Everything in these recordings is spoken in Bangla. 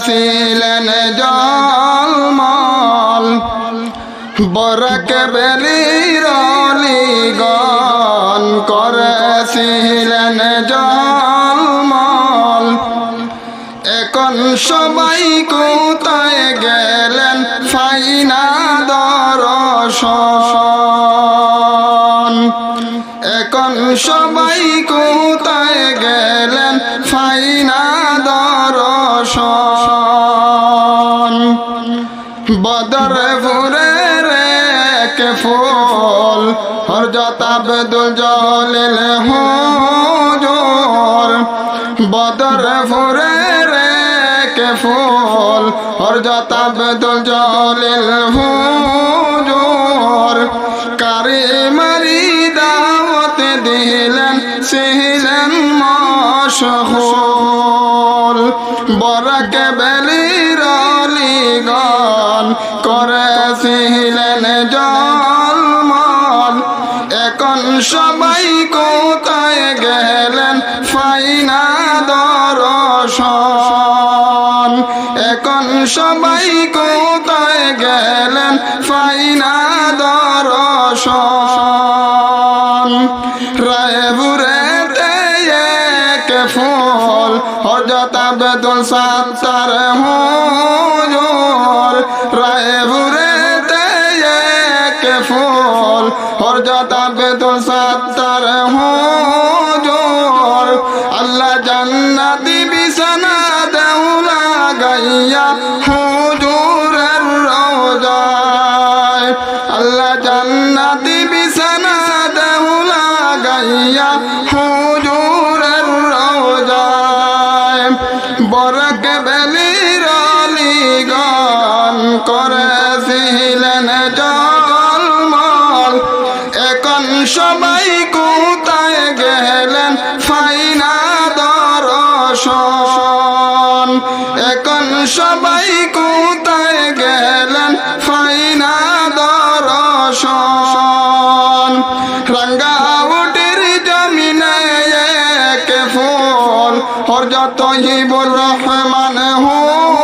ছিলেন জলমল বরক বেলির গন করেছিলেন জলমল এখন সবাই কোথায় ফুল হরজত আব্দুল জলিল হুজুর। বদর ফুরে রেক ফুল হরজত আব্দুল জলিল হুজুর। কারি মারি দাওয়াত দিলেন, ছিলেন মশহুল। বরক বেলির গান করেছিলেন জলমল সবাই কোথায় গেলেন? ফাইনা দর্শন এখন সবাই কোথায় গেলেন? ফাইনা দর্শন রায়পুরে এক ফুল হজত আব্দুল সাত্তার হুজুর। রায়পুরে এক ফুল হজত আব্দুল সাত্তার হুজুর আল্লাহ জান্নাতি বিছানা দেউলা গাইয়া হুজুরের রোজায় আল্লাহ জান্নাতি বিছানা দেউলা গাইয়া হুজুরের সবাই কোথায় গেলেন? ফাইনা দর্শন এখন সবাই কোথায় গেলেন? ফাইনা দর্শন রঙ্গাউটির জমিনে এক ফুল হরজত হিবুর রহমান হুজুর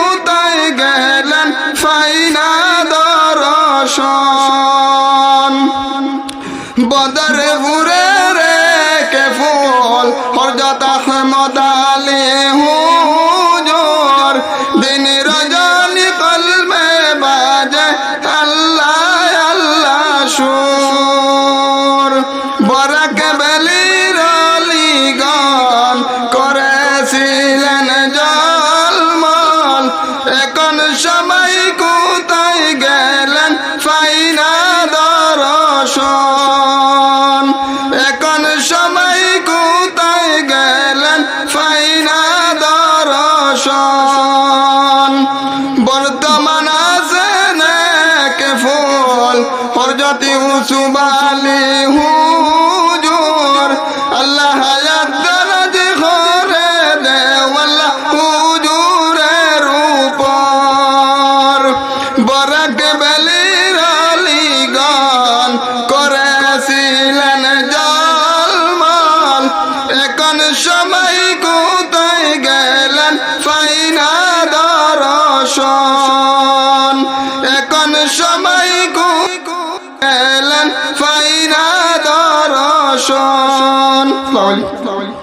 বদরে ফুরে রে, কে ফুল? হরজত আহমদ আলী হুজুর দিন রজনী কলমে বাজে আল্লাহ আল্লাহ সুর। বরক বেলির গান করেছিলেন জলমল। এখন সবাই কোথায় হরজতি উসুবালি হুজুর Slowly, slowly.